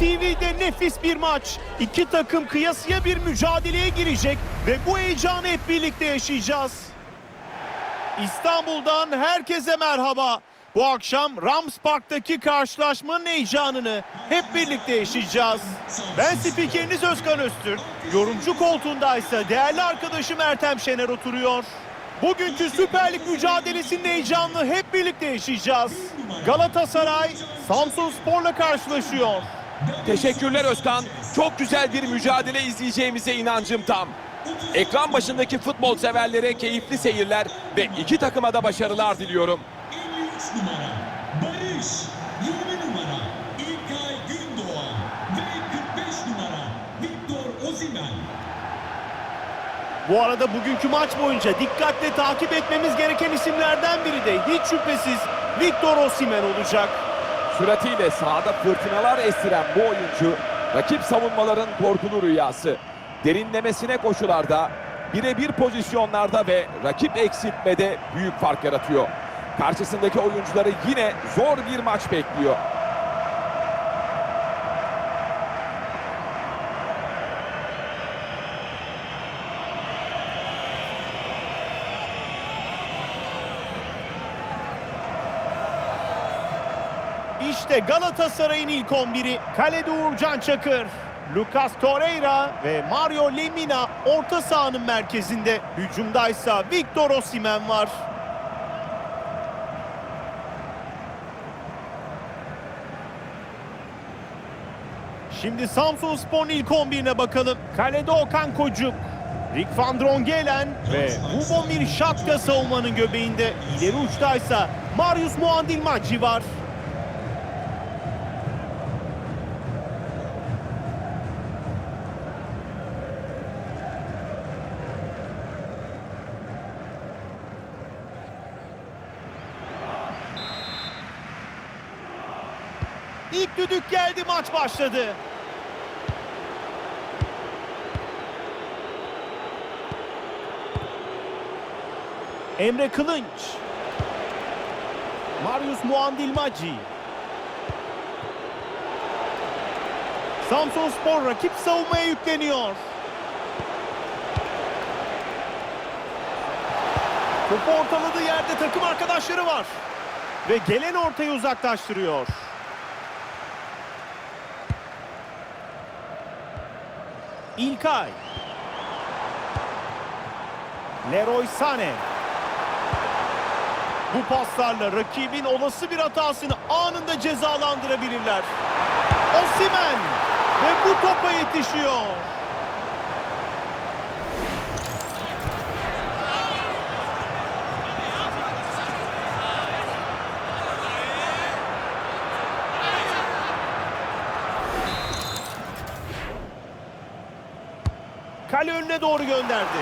TV'de nefis bir maç. İki takım kıyasıya bir mücadeleye girecek ve bu heyecanı hep birlikte yaşayacağız. İstanbul'dan herkese merhaba. Bu akşam Rams Park'taki karşılaşmanın heyecanını hep birlikte yaşayacağız. Ben spikeriniz Özkan Öztürk. Yorumcu koltuğundaysa değerli arkadaşım Ertem Şener oturuyor. Bugünkü Süper Lig mücadelesinin heyecanını hep birlikte yaşayacağız. Galatasaray Samsun Spor'la karşılaşıyor. Teşekkürler Özkan. Çok güzel bir mücadele izleyeceğimize inancım tam. Ekran başındaki futbol severlere keyifli seyirler ve iki takıma da başarılar diliyorum. 53 numara Barış, 20 numara İlkay Gündoğan ve 45 numara Victor Osimhen. Bu arada bugünkü maç boyunca dikkatle takip etmemiz gereken isimlerden biri de hiç şüphesiz Victor Osimhen olacak. Süratiyle sahada fırtınalar estiren bu oyuncu rakip savunmaların korkulu rüyası. Derinlemesine koşularda, birebir pozisyonlarda ve rakip eksiltmede büyük fark yaratıyor. Karşısındaki oyuncuları yine zor bir maç bekliyor. İşte Galatasaray'ın ilk 11'i. Kalede Uğurcan Çakır, Lucas Torreira ve Mario Lemina orta sahanın merkezinde. Hücumdaysa Victor Osimhen var. Şimdi Samsun Spor'un ilk 11'ine bakalım. Kalede Okan Kocuk, Rick van Drongelen ve Lubomir Şatka savunmanın göbeğinde. İleri uçtaysa Marius Muandilmacı var. İlk düdük geldi maç başladı. Emre Kılınç. Marius Muandilmacı. Samsun Spor rakip savunmaya yükleniyor. Topu ortaladığı yerde takım arkadaşları var. Ve gelen ortayı uzaklaştırıyor. İlkay. Leroy Sané. Bu paslarla rakibin olası bir hatasını anında cezalandırabilirler. Osimhen ve bu topa yetişiyor. Kale önüne doğru gönderdi.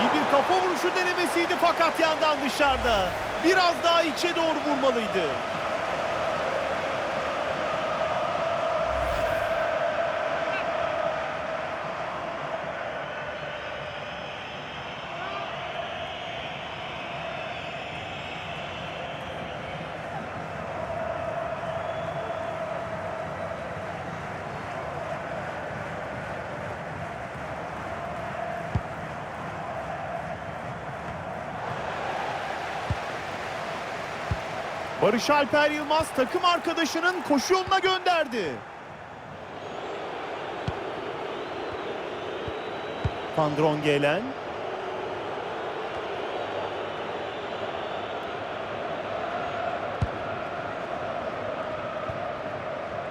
İyi bir kafa vuruşu denemesiydi fakat yandan dışarıda. Biraz daha içe doğru vurmalıydı. Barış Alper Yılmaz takım arkadaşının koşu yoluna gönderdi. Van Drongelen.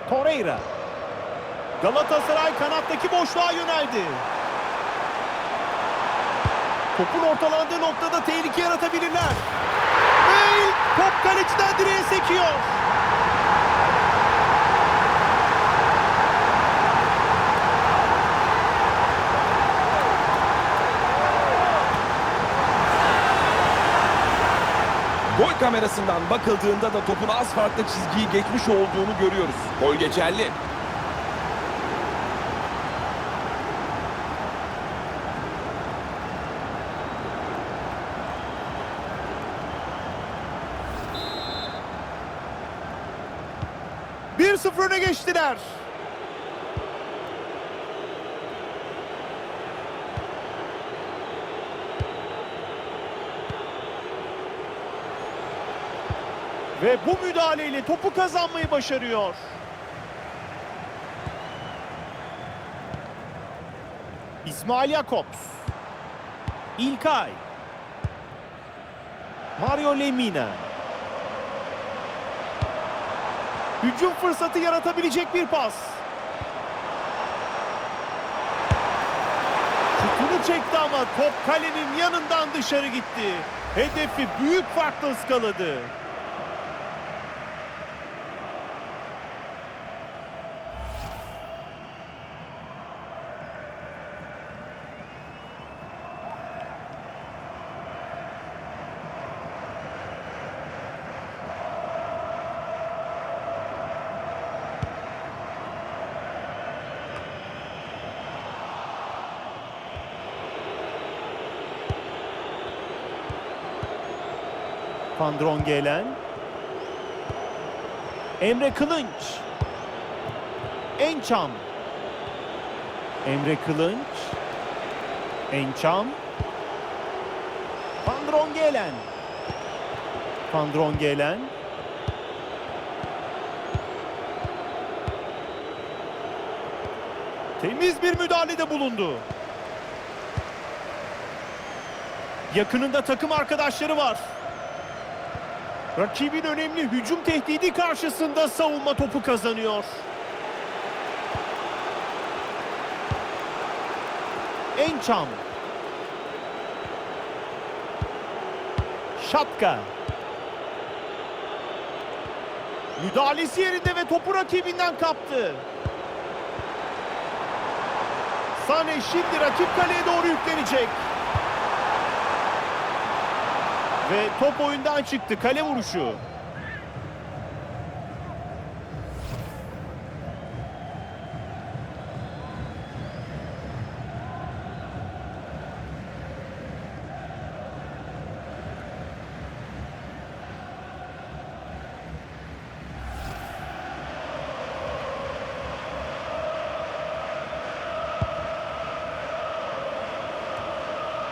Torreira. Galatasaray kanattaki boşluğa yöneldi. Topun ortalandığı noktada tehlike yaratabilirler. Bale top kaleciden direğe sekiyor. Gol kamerasından bakıldığında da topun az farklı çizgiyi geçmiş olduğunu görüyoruz. Gol geçerli. 1-0 öne geçtiler. Ve bu müdahaleyle topu kazanmayı başarıyor. İsmail Yakops. İlkay. Mario Lemina. Hücum fırsatı yaratabilecek bir pas. Şutunu çekti ama top kalenin yanından dışarı gitti. Hedefi büyük farkla ıskaladı. Van Drongelen. Emre Kılınç. Ençam. Emre Kılınç. Ençam. Van Drongelen. Van Drongelen. Temiz bir müdahalede bulundu. Yakınında takım arkadaşları var. Rakibin önemli hücum tehdidi karşısında savunma topu kazanıyor. Ençam. Şapka. Müdahalesi yerinde ve topu rakibinden kaptı. Sane şimdi rakip kaleye doğru yüklenecek. Ve top oyundan çıktı. Kale vuruşu.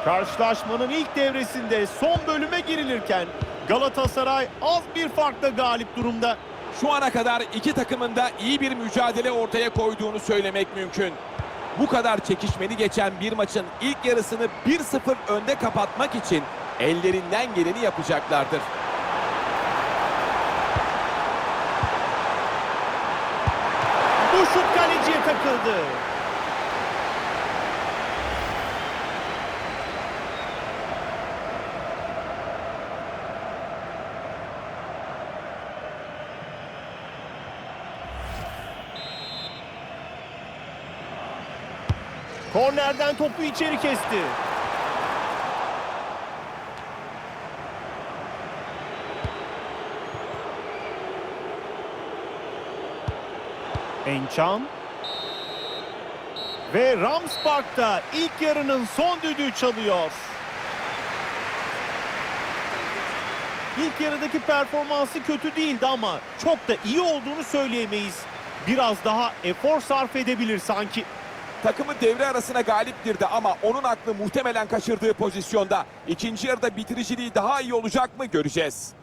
Karşılaşmanın ilk devresinde son bölüme girilirken Galatasaray az bir farkla galip durumda. Şu ana kadar iki takımın da iyi bir mücadele ortaya koyduğunu söylemek mümkün. Bu kadar çekişmeli geçen bir maçın ilk yarısını 1-0 önde kapatmak için ellerinden geleni yapacaklardır. Bu şut kaleciye takıldı. Kornerden topu içeri kesti. Ençam. Ve Rams Park'ta ilk yarının son düdüğü çalıyor. İlk yarıdaki performansı kötü değildi ama çok da iyi olduğunu söyleyemeyiz. Biraz daha efor sarf edebilir sanki. Takımı devre arasına galip girdi ama onun aklı muhtemelen kaçırdığı pozisyonda. İkinci yarıda bitiriciliği daha iyi olacak mı göreceğiz.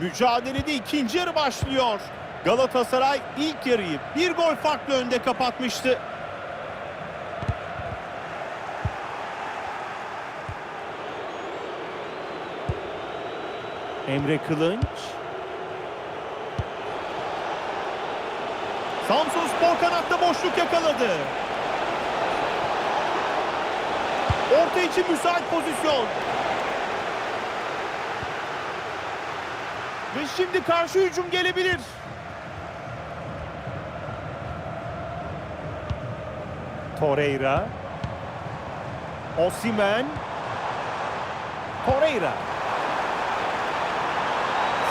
Mücadelede ikinci yarı başlıyor. Galatasaray ilk yarıyı bir gol farklı önde kapatmıştı. Emre Kılınç. Samsun Spor kanatta boşluk yakaladı. Orta için müsait pozisyon. Ve şimdi karşı hücum gelebilir. Torreira. Osimen. Torreira.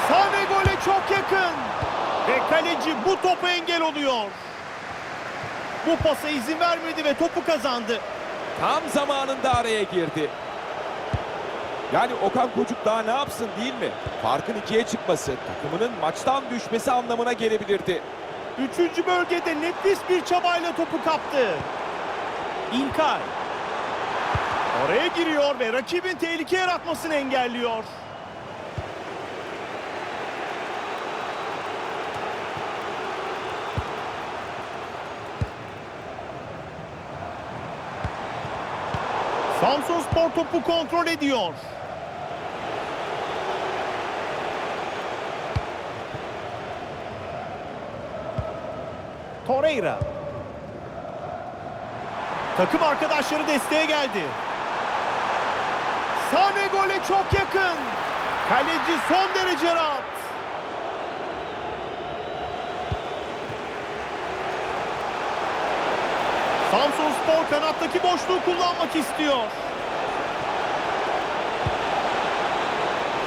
Sane gole çok yakın. Ve kaleci bu topa engel oluyor. Bu pasa izin vermedi ve topu kazandı. Tam zamanında araya girdi. Yani Okan Kocuk daha ne yapsın değil mi? Farkın ikiye çıkması takımının maçtan düşmesi anlamına gelebilirdi. Üçüncü bölgede nefis bir çabayla topu kaptı. İlkay. Oraya giriyor ve rakibin tehlike yaratmasını engelliyor. Samsun Spor topu kontrol ediyor. Torreira. Takım arkadaşları desteğe geldi. Sane gole çok yakın. Kaleci son derece rahat. Samsun Spor kanattaki boşluğu kullanmak istiyor.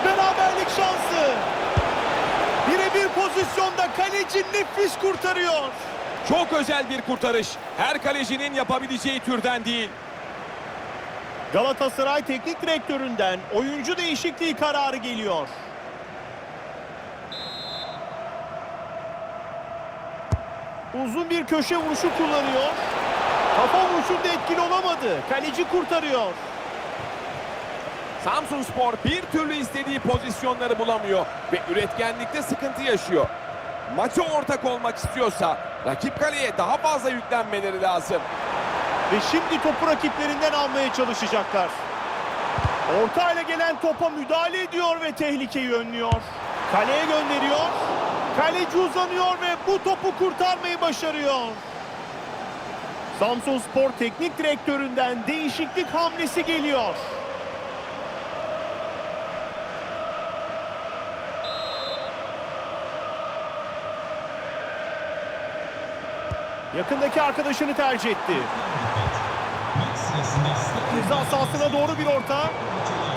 Beraberlik şansı. Birebir pozisyonda kaleci nefis kurtarıyor. Çok özel bir kurtarış. Her kalecinin yapabileceği türden değil. Galatasaray Teknik Direktöründen oyuncu değişikliği kararı geliyor. Uzun bir köşe vuruşu kullanıyor. Kafa vuruşunda etkili olamadı. Kaleci kurtarıyor. Samsun Spor bir türlü istediği pozisyonları bulamıyor ve üretkenlikte sıkıntı yaşıyor. Maça ortak olmak istiyorsa rakip kaleye daha fazla yüklenmeleri lazım. Ve şimdi topu rakiplerinden almaya çalışacaklar. Orta ile gelen topa müdahale ediyor ve tehlikeyi önlüyor. Kaleye gönderiyor. Kaleci uzanıyor ve bu topu kurtarmayı başarıyor. Samsun Spor Teknik Direktöründen değişiklik hamlesi geliyor. Yakındaki arkadaşını tercih etti. Ceza sahasına doğru bir orta.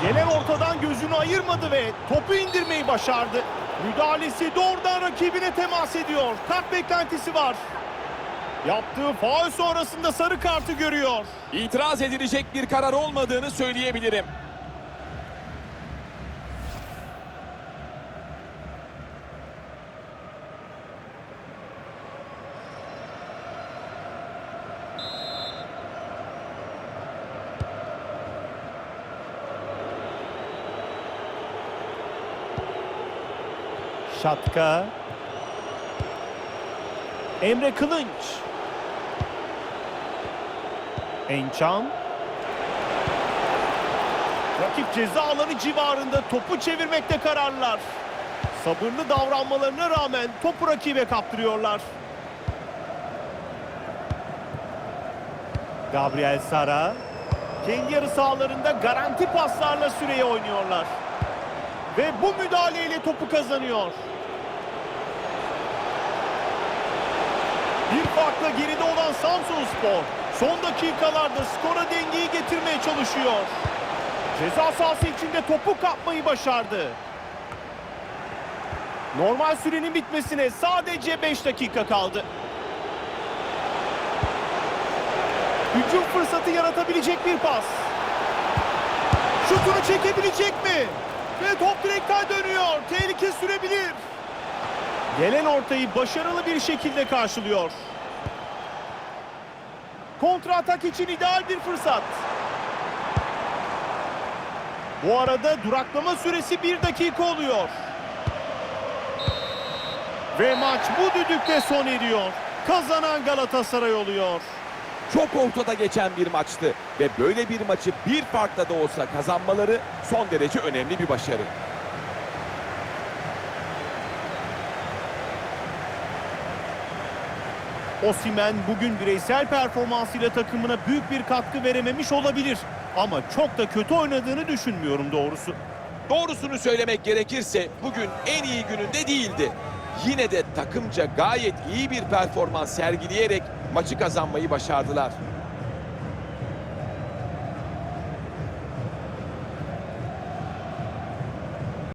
Gelen ortadan gözünü ayırmadı ve topu indirmeyi başardı. Müdahalesi doğrudan rakibine temas ediyor. Kart beklentisi var. Yaptığı faul sonrasında sarı kartı görüyor. İtiraz edilecek bir karar olmadığını söyleyebilirim. Şatka. Emre Kılınç. Ençam. Rakip ceza alanı civarında topu çevirmekte kararlılar. Sabırlı davranmalarına rağmen topu rakibe kaptırıyorlar. Gabriel Sara. Kendi yarı sahalarında garanti paslarla süreye oynuyorlar. Ve bu müdahaleyle topu kazanıyor. Bir farkla geride olan Samsun Spor son dakikalarda skora dengeyi getirmeye çalışıyor. Ceza sahası içinde topu kapmayı başardı. Normal sürenin bitmesine sadece 5 dakika kaldı. Hücum fırsatı yaratabilecek bir pas. Şutunu çekebilecek mi? Ve top direkten dönüyor. Tehlike sürebilir. Gelen ortayı başarılı bir şekilde karşılıyor. Kontra atak için ideal bir fırsat. Bu arada duraklama süresi bir dakika oluyor. Ve maç bu düdükte son eriyor. Kazanan Galatasaray oluyor. Çok ortada geçen bir maçtı ve böyle bir maçı bir farkla da olsa kazanmaları son derece önemli bir başarı. Osimen bugün bireysel performansıyla takımına büyük bir katkı verememiş olabilir. Ama çok da kötü oynadığını düşünmüyorum doğrusu. Doğrusunu söylemek gerekirse bugün en iyi gününde değildi. Yine de takımca gayet iyi bir performans sergileyerek maçı kazanmayı başardılar.